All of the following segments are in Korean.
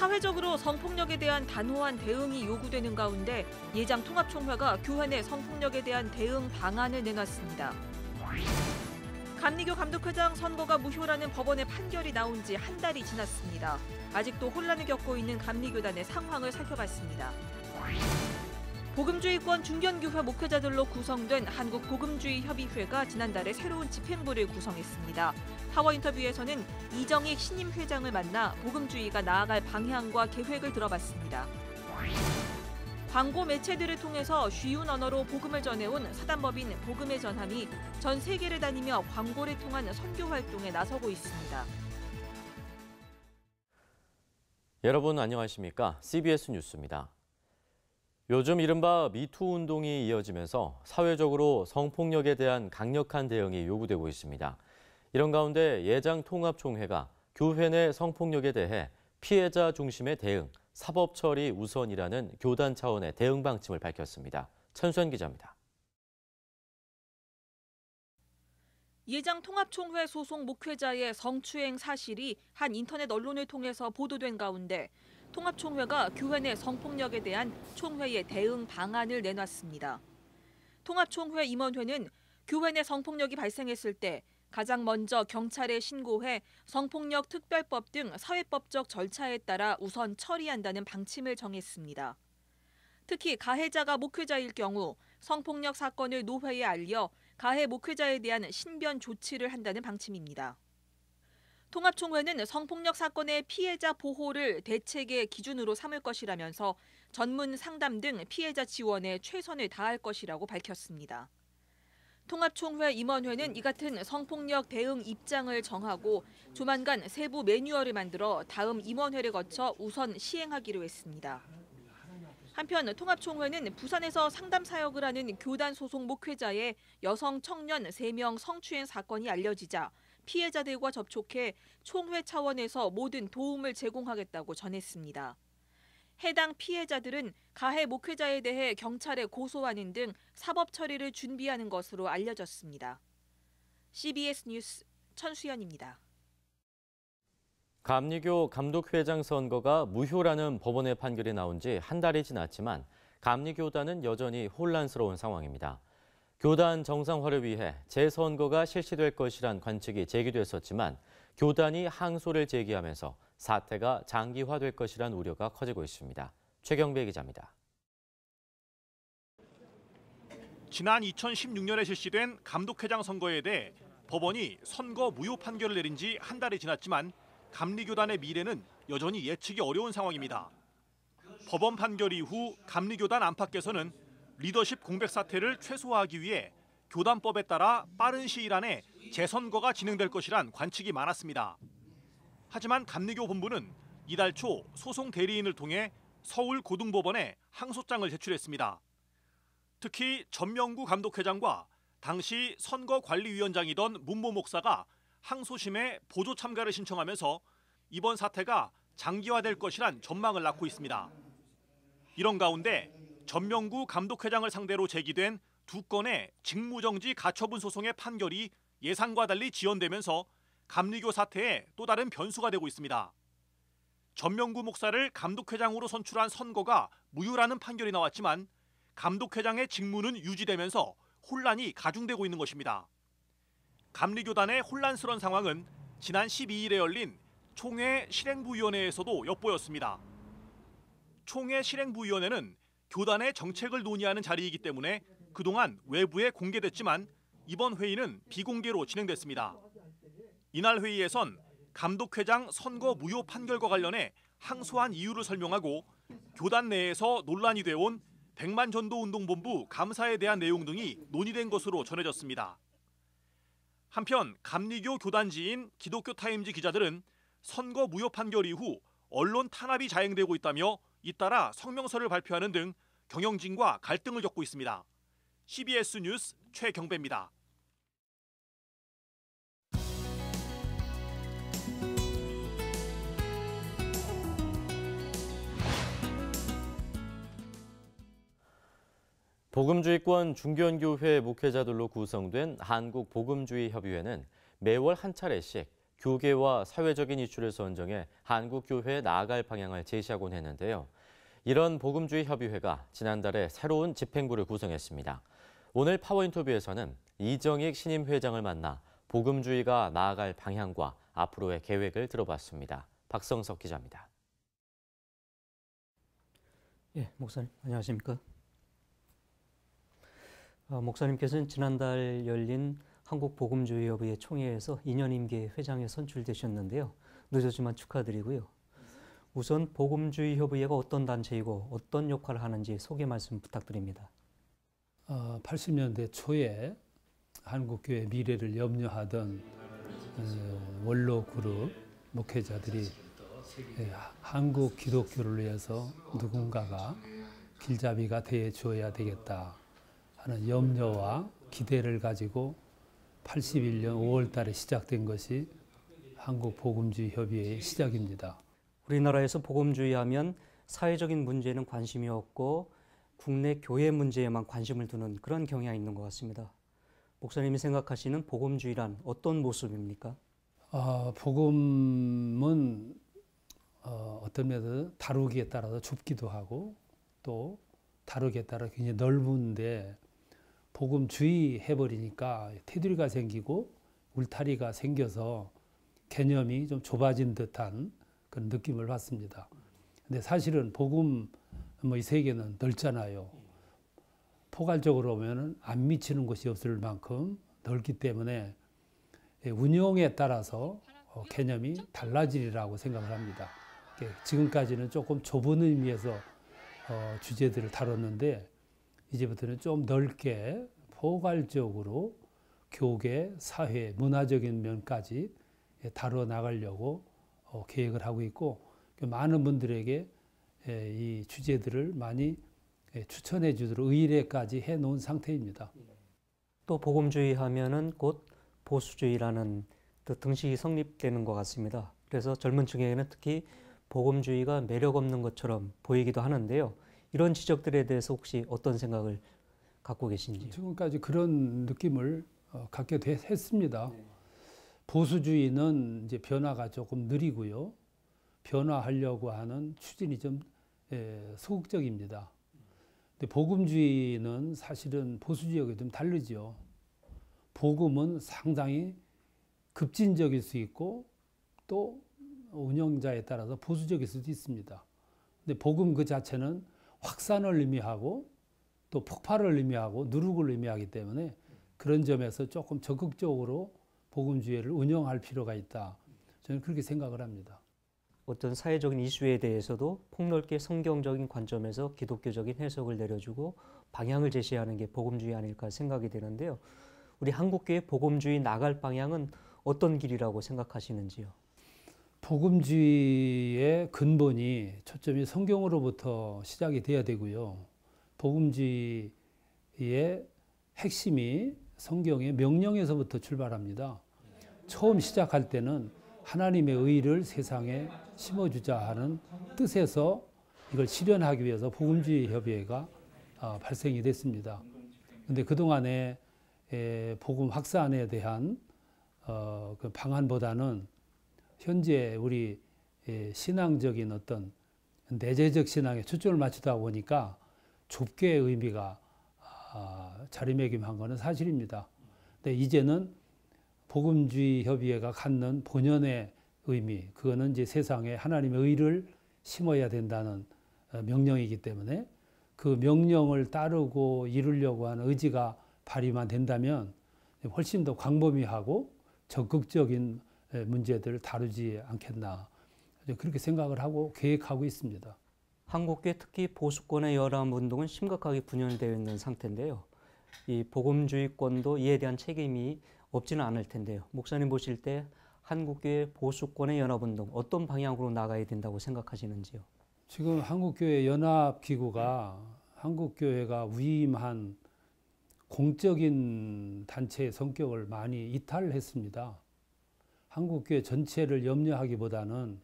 사회적으로 성폭력에 대한 단호한 대응이 요구되는 가운데 예장 통합총회가 내 성폭력에 대한 대응 방안을 내놨습니다. 감리교 감독회장 선거가 무효라는 법원의 판결이 나온 지 한 달이 지났습니다. 아직도 혼란을 겪고 있는 감리교단의 상황을 살펴봤습니다. 복음주의권 중견교회 목회자들로 구성된 한국복음주의협의회가 지난달에 새로운 집행부를 구성했습니다. 타워 인터뷰에서는 이정익 신임 회장을 만나 복음주의가 나아갈 방향과 계획을 들어봤습니다. 광고 매체들을 통해서 쉬운 언어로 복음을 전해온 사단법인 복음의 전함이 전 세계를 다니며 광고를 통한 선교 활동에 나서고 있습니다. 여러분 안녕하십니까? CBS 뉴스입니다. 요즘 이른바 미투 운동이 이어지면서 사회적으로 성폭력에 대한 강력한 대응이 요구되고 있습니다. 이런 가운데 예장 통합총회가 교회 내 성폭력에 대해 피해자 중심의 대응, 사법 처리 우선이라는 교단 차원의 대응 방침을 밝혔습니다. 천수현 기자입니다. 예장 통합총회 소속 목회자의 성추행 사실이 한 인터넷 언론을 통해서 보도된 가운데 통합총회가 교회 내 성폭력에 대한 총회의 대응 방안을 내놨습니다. 통합총회 임원회는 교회 내 성폭력이 발생했을 때 가장 먼저 경찰에 신고해 성폭력 특별법 등 사회법적 절차에 따라 우선 처리한다는 방침을 정했습니다. 특히 가해자가 목회자일 경우 성폭력 사건을 노회에 알려 가해 목회자에 대한 신변 조치를 한다는 방침입니다. 통합총회는 성폭력 사건의 피해자 보호를 대책의 기준으로 삼을 것이라면서 전문 상담 등 피해자 지원에 최선을 다할 것이라고 밝혔습니다. 통합총회 임원회는 이 같은 성폭력 대응 입장을 정하고 조만간 세부 매뉴얼을 만들어 다음 임원회를 거쳐 우선 시행하기로 했습니다. 한편 통합총회는 부산에서 상담 사역을 하는 교단 소속 목회자의 여성 청년 3명 성추행 사건이 알려지자 피해자들과 접촉해 총회 차원에서 모든 도움을 제공하겠다고 전했습니다. 해당 피해자들은 가해 목회자에 대해 경찰에 고소하는 등 사법 처리를 준비하는 것으로 알려졌습니다. CBS 뉴스 천수연입니다. 감리교 감독회장 선거가 무효라는 법원의 판결이 나온 지 한 달이 지났지만 감리교단은 여전히 혼란스러운 상황입니다. 교단 정상화를 위해 재선거가 실시될 것이란 관측이 제기됐었지만 교단이 항소를 제기하면서 사태가 장기화될 것이란 우려가 커지고 있습니다. 최경배 기자입니다. 지난 2016년에 실시된 감독회장 선거에 대해 법원이 선거 무효 판결을 내린 지 한 달이 지났지만 감리교단의 미래는 여전히 예측이 어려운 상황입니다. 법원 판결 이후 감리교단 안팎에서는 리더십 공백 사태를 최소화하기 위해 교단법에 따라 빠른 시일 안에 재선거가 진행될 것이란 관측이 많았습니다. 하지만 감리교 본부는 이달 초 소송 대리인을 통해 서울 고등법원에 항소장을 제출했습니다. 특히 전명구 감독회장과 당시 선거관리위원장이던 문모 목사가 항소심에 보조 참가를 신청하면서 이번 사태가 장기화될 것이란 전망을 낳고 있습니다. 이런 가운데 전명구 감독회장을 상대로 제기된 두 건의 직무정지 가처분 소송의 판결이 예상과 달리 지연되면서 감리교 사태에 또 다른 변수가 되고 있습니다. 전명구 목사를 감독회장으로 선출한 선거가 무효라는 판결이 나왔지만 감독회장의 직무는 유지되면서 혼란이 가중되고 있는 것입니다. 감리교단의 혼란스러운 상황은 지난 12일에 열린 총회 실행부위원회에서도 엿보였습니다. 총회 실행부위원회는 교단의 정책을 논의하는 자리이기 때문에 그동안 외부에 공개됐지만 이번 회의는 비공개로 진행됐습니다. 이날 회의에선 감독회장 선거 무효 판결과 관련해 항소한 이유를 설명하고 교단 내에서 논란이 되어온 백만 전도 운동본부 감사에 대한 내용 등이 논의된 것으로 전해졌습니다. 한편 감리교 교단지인 기독교 타임즈 기자들은 선거 무효 판결 이후 언론 탄압이 자행되고 있다며 잇따라 성명서를 발표하는 등 경영진과 갈등을 겪고 있습니다. CBS 뉴스 최경배입니다. 복음주의권 중견교회 목회자들로 구성된 한국복음주의협의회는 매월 한 차례씩 교계와 사회적인 이슈를 선정해 한국 교회에 나아갈 방향을 제시하곤 했는데요. 이런 복음주의 협의회가 지난달에 새로운 집행부를 구성했습니다. 오늘 파워 인터뷰에서는 이정익 신임 회장을 만나 복음주의가 나아갈 방향과 앞으로의 계획을 들어봤습니다. 박성석 기자입니다. 예, 목사님 안녕하십니까? 어, 목사님께서는 지난달 열린 한국복음주의협의회 총회에서 2년 임기 회장에 선출되셨는데요. 늦었지만 축하드리고요. 우선 복음주의협의회가 어떤 단체이고 어떤 역할을 하는지 소개 말씀 부탁드립니다. 어, 80년대 초에 한국교회 미래를 염려하던 어, 원로 그룹 목회자들이 예, 한국 기독교를 위해서 누군가가 길잡이가 되어 주어야 되겠다 하는 염려와 기대를 가지고 81년 5월 달에 시작된 것이 한국 복음주의 협의회의 시작입니다. 우리나라에서 복음주의 하면 사회적인 문제는 관심이 없고 국내 교회 문제에만 관심을 두는 그런 경향이 있는 것 같습니다. 목사님이 생각하시는 복음주의란 어떤 모습입니까? 어, 복음은 어, 어떤 면에서 다루기에 따라서 좁기도 하고 또 다루기에 따라 굉장히 넓은데 복음주의 해버리니까 테두리가 생기고 울타리가 생겨서 개념이 좀 좁아진 듯한 그런 느낌을 받습니다. 근데 사실은 복음 뭐 이 세계는 넓잖아요. 포괄적으로 보면은 안 미치는 곳이 없을 만큼 넓기 때문에 예, 운용에 따라서 어, 개념이 달라지리라고 생각을 합니다. 예, 지금까지는 조금 좁은 의미에서 어, 주제들을 다뤘는데 이제부터는 좀 넓게 포괄적으로 교계, 사회, 문화적인 면까지 예, 다뤄 나가려고 어, 계획을 하고 있고 그 많은 분들에게 예, 이 주제들을 많이 예, 추천해 주도록 의뢰까지 해 놓은 상태입니다. 또 복음주의 하면은 곧 보수주의라는 뜻 등식이 성립되는 것 같습니다. 그래서 젊은 층에게는 특히 복음주의가 매력 없는 것처럼 보이기도 하는데요. 이런 지적들에 대해서 혹시 어떤 생각을 갖고 계신지요? 지금까지 그런 느낌을 어, 갖게 됐, 했습니다. 보수주의는 이제 변화가 조금 느리고요. 변화하려고 하는 추진이 좀 예, 소극적입니다. 근데 복음주의는 사실은 보수주의하고 좀 다르죠. 복음은 상당히 급진적일 수 있고 또 운영자에 따라서 보수적일 수도 있습니다. 근데 복음 그 자체는 확산을 의미하고 또 폭발을 의미하고 누룩을 의미하기 때문에 그런 점에서 조금 적극적으로 복음주의를 운영할 필요가 있다. 저는 그렇게 생각을 합니다. 어떤 사회적인 이슈에 대해서도 폭넓게 성경적인 관점에서 기독교적인 해석을 내려주고 방향을 제시하는 게 복음주의 아닐까 생각이 되는데요. 우리 한국교회 복음주의 나갈 방향은 어떤 길이라고 생각하시는지요? 복음주의의 근본이 초점이 성경으로부터 시작이 돼야 되고요. 복음주의의 핵심이 성경의 명령에서부터 출발합니다. 처음 시작할 때는 하나님의 의를 세상에 심어주자 하는 뜻에서 이걸 실현하기 위해서 복음주의 협의회가 아, 발생이 됐습니다. 근데 그동안에 에, 복음 확산에 대한 어, 그 방안보다는 현재 우리 예, 신앙적인 어떤 내재적 신앙에 초점을 맞추다 보니까 좁게 의미가 아, 자리매김한 것은 사실입니다. 근데 이제는 복음주의 협의회가 갖는 본연의 의미, 그거는 이제 세상에 하나님의 의를 심어야 된다는 어, 명령이기 때문에 그 명령을 따르고 이루려고 하는 의지가 발휘만 된다면 훨씬 더 광범위하고 적극적인 예, 문제들을 다루지 않겠나 그렇게 생각을 하고 계획하고 있습니다. 한국계 특히 보수권의 열람 운동은 심각하게 분열되어 있는 상태인데요. 이 복음주의권도 이에 대한 책임이 없지는 않을 텐데요. 목사님 보실 때 한국교회 보수권의 연합운동 어떤 방향으로 나가야 된다고 생각하시는지요? 지금 한국교회 연합기구가 한국교회가 위임한 공적인 단체의 성격을 많이 이탈했습니다. 한국교회 전체를 염려하기보다는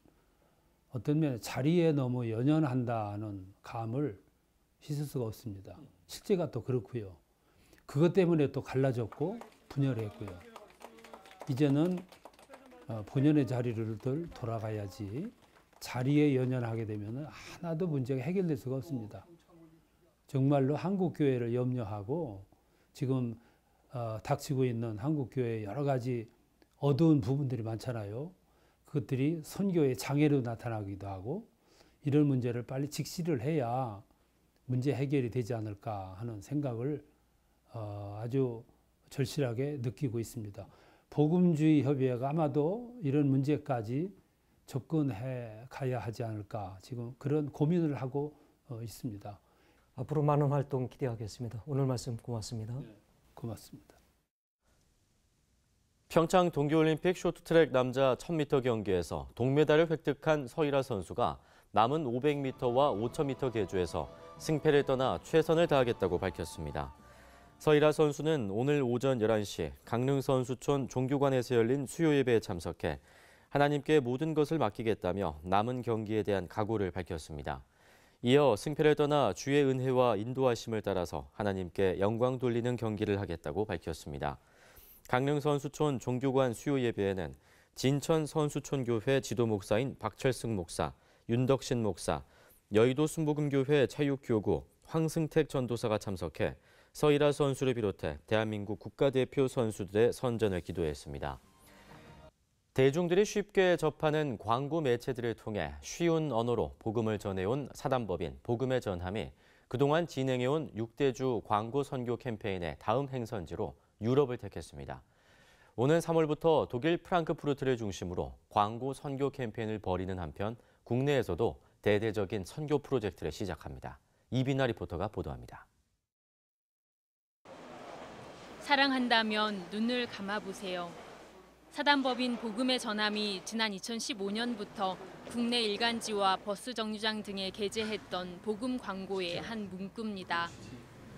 어떤 면에 자리에 너무 연연한다는 감을 씻을 수가 없습니다. 실제가 또 그렇고요. 그것 때문에 또 갈라졌고 분열했고요. 이제는 어, 본연의 자리를 돌아가야지 자리에 연연하게 되면 하나도 문제가 해결될 수가 없습니다. 정말로 한국 교회를 염려하고 지금 어, 닥치고 있는 한국 교회 여러 가지 어두운 부분들이 많잖아요. 그것들이 선교의 장애로 나타나기도 하고 이런 문제를 빨리 직시를 해야 문제 해결이 되지 않을까 하는 생각을 어, 아주 절실하게 느끼고 있습니다. 복음주의 협의회가 아마도 이런 문제까지 접근해 가야 하지 않을까 지금 그런 고민을 하고 어, 있습니다. 앞으로 많은 활동 기대하겠습니다. 오늘 말씀 고맙습니다. 고맙습니다. 평창 동계올림픽 쇼트트랙 남자 1000m 경기에서 동메달을 획득한 서일아 선수가 남은 500m와 5000m 계주에서 승패를 떠나 최선을 다하겠다고 밝혔습니다. 서일아 선수는 오늘 오전 11시 강릉 선수촌 종교관에서 열린 수요 예배에 참석해 하나님께 모든 것을 맡기겠다며 남은 경기에 대한 각오를 밝혔습니다. 이어 승패를 떠나 주의 은혜와 인도하심을 따라서 하나님께 영광 돌리는 경기를 하겠다고 밝혔습니다. 강릉 선수촌 종교관 수요 예배에는 진천 선수촌교회 지도 목사인 박철승 목사, 윤덕신 목사, 여의도 순복음교회 체육교구 황승택 전도사가 참석해 서일아 선수를 비롯해 대한민국 국가대표 선수들의 선전을 기도했습니다. 대중들이 쉽게 접하는 광고 매체들을 통해 쉬운 언어로 복음을 전해온 사단법인 복음의 전함이 그동안 진행해온 6대주 광고 선교 캠페인의 다음 행선지로 유럽을 택했습니다. 오는 3월부터 독일 프랑크푸르트를 중심으로 광고 선교 캠페인을 벌이는 한편 국내에서도 대대적인 선교 프로젝트를 시작합니다. 이비나 리포터가 보도합니다. 사랑한다면 눈을 감아보세요. 사단법인 복음의 전함이 지난 2015년부터 국내 일간지와 버스 정류장 등에 게재했던 복음 광고의 한 문구입니다.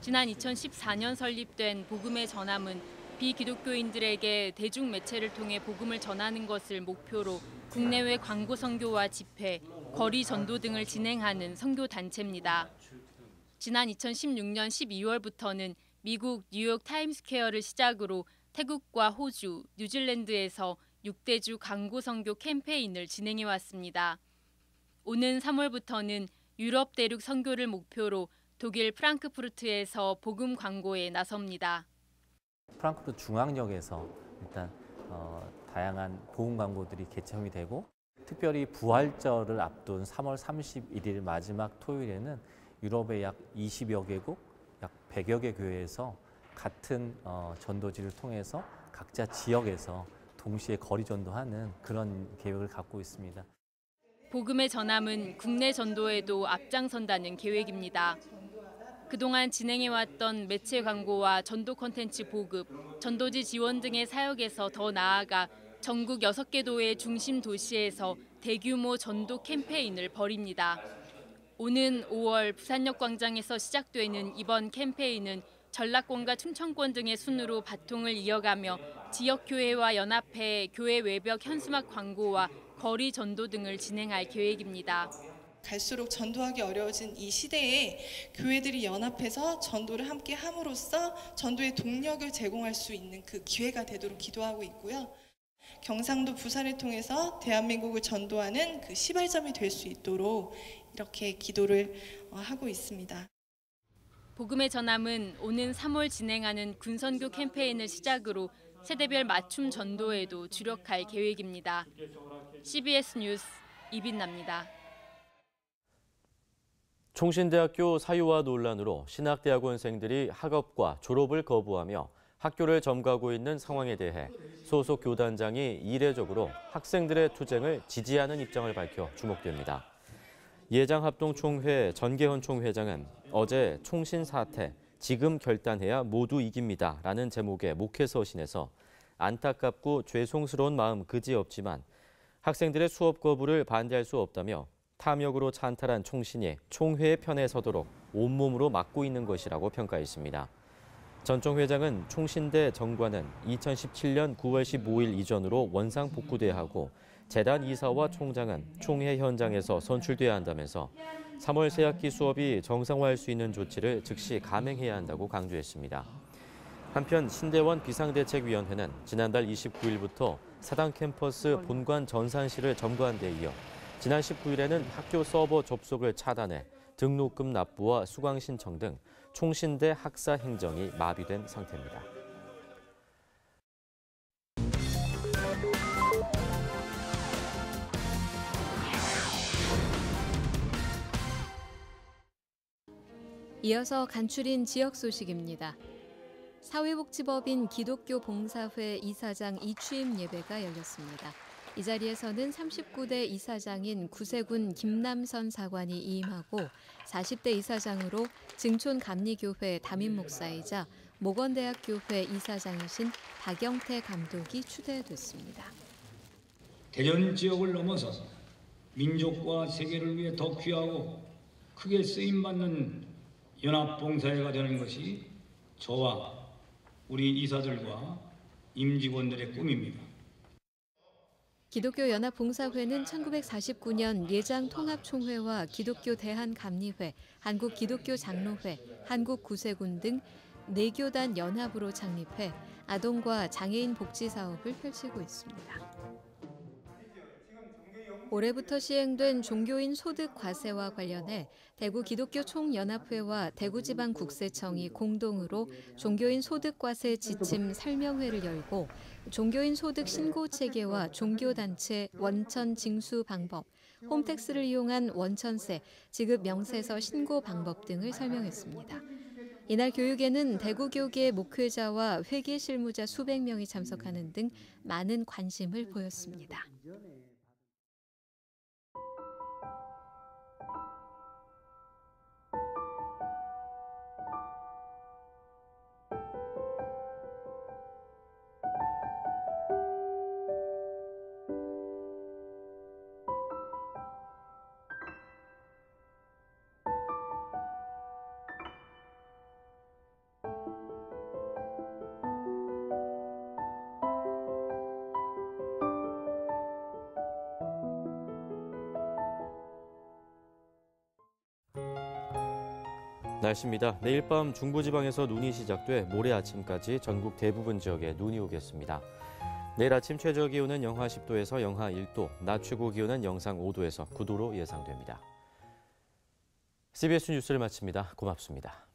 지난 2014년 설립된 복음의 전함은 비기독교인들에게 대중 매체를 통해 복음을 전하는 것을 목표로 국내외 광고 선교와 집회, 거리 전도 등을 진행하는 선교 단체입니다. 지난 2016년 12월부터는 미국 뉴욕 타임스퀘어를 시작으로 태국과 호주, 뉴질랜드에서 6대주 광고 선교 캠페인을 진행해 왔습니다. 오는 3월부터는 유럽 대륙 선교를 목표로 독일 프랑크푸르트에서 복음 광고에 나섭니다. 프랑크푸르트 중앙역에서 일단 어, 다양한 보험 광고들이 개청이 되고 특별히 부활절을 앞둔 3월 31일 마지막 토요일에는 유럽의 약 20여 개국, 약 100여 개 교회에서 같은 어, 전도지를 통해서 각자 지역에서 동시에 거리 전도하는 그런 계획을 갖고 있습니다. 복음의 전함은 국내 전도에도 앞장선다는 계획입니다. 그동안 진행해왔던 매체 광고와 전도 콘텐츠 보급, 전도지 지원 등의 사역에서 더 나아가 전국 6개 도의 중심 도시에서 대규모 전도 캠페인을 벌입니다. 오는 5월 부산역 광장에서 시작되는 이번 캠페인은 전라권과 충청권 등의 순으로 바통을 이어가며 지역 교회와 연합해 교회 외벽 현수막 광고와 거리 전도 등을 진행할 계획입니다. 갈수록 전도하기 어려워진 이 시대에 교회들이 연합해서 전도를 함께 함으로써 전도의 동력을 제공할 수 있는 그 기회가 되도록 기도하고 있고요. 경상도 부산을 통해서 대한민국을 전도하는 그 시발점이 될 수 있도록 이렇게 기도를 어, 하고 있습니다. 복음의 전함은 오는 3월 진행하는 군선교 캠페인을 시작으로 세대별 맞춤 전도에도 주력할 계획입니다. CBS 뉴스 이빈나입니다. 총신대학교 사유화 논란으로 신학대학원생들이 학업과 졸업을 거부하며 학교를 점거하고 있는 상황에 대해 소속 교단장이 이례적으로 학생들의 투쟁을 지지하는 입장을 밝혀 주목됩니다. 예장합동총회 전계헌 총회장은 어제 총신 사태 지금 결단해야 모두 이깁니다 라는 제목의 목회 서신에서 안타깝고 죄송스러운 마음 그지없지만 학생들의 수업 거부를 반대할 수 없다며 탐욕으로 찬탈한 총신이 총회의 편에 서도록 온몸으로 막고 있는 것이라고 평가했습니다. 전 총 회장은 총신대 정관은 2017년 9월 15일 이전으로 원상 복구돼야 하고 재단 이사와 총장은 총회 현장에서 선출돼야 한다면서 3월 새학기 수업이 정상화할 수 있는 조치를 즉시 감행해야 한다고 강조했습니다. 한편 신대원 비상대책위원회는 지난달 29일부터 사당 캠퍼스 본관 전산실을 점거한 데 이어 지난 19일에는 학교 서버 접속을 차단해 등록금 납부와 수강 신청 등 총신대 학사 행정이 마비된 상태입니다. 이어서 간추린 지역 소식입니다. 사회복지법인 기독교 봉사회 이사장 이취임 예배가 열렸습니다. 이 자리에서는 39대 이사장인 구세군 김남선 사관이 이임하고 40대 이사장으로 증촌 감리교회 담임 목사이자 모건대학교회 이사장이신 박영태 감독이 추대됐습니다. 대전 지역을 넘어서 민족과 세계를 위해 더 귀하고 크게 쓰임 받는 연합봉사회가 되는 것이 저와 우리 이사들과 임직원들의 꿈입니다. 기독교 연합 봉사회는 1949년 예장 통합총회와 기독교 대한 감리회, 한국 기독교 장로회, 한국 구세군 등 네교단 연합으로 창립해 아동과 장애인 복지 사업을 펼치고 있습니다. 올해부터 시행된 종교인 소득 과세와 관련해 대구 기독교 총연합회와 대구지방국세청이 공동으로 종교인 소득 과세 지침 설명회를 열고 종교인 소득 신고 체계와 종교단체 원천 징수 방법, 홈택스를 이용한 원천세, 지급 명세서 신고 방법 등을 설명했습니다. 이날 교육에는 대구교계 목회자와 회계 실무자 수백 명이 참석하는 등 많은 관심을 보였습니다. 날씨입니다. 내일 밤 중부지방에서 눈이 시작돼 모레 아침까지 전국 대부분 지역에 눈이 오겠습니다. 내일 아침 최저 기온은 영하 10도에서 영하 1도, 낮 최고 기온은 영상 5도에서 9도로 예상됩니다. CBS 뉴스를 마칩니다. 고맙습니다.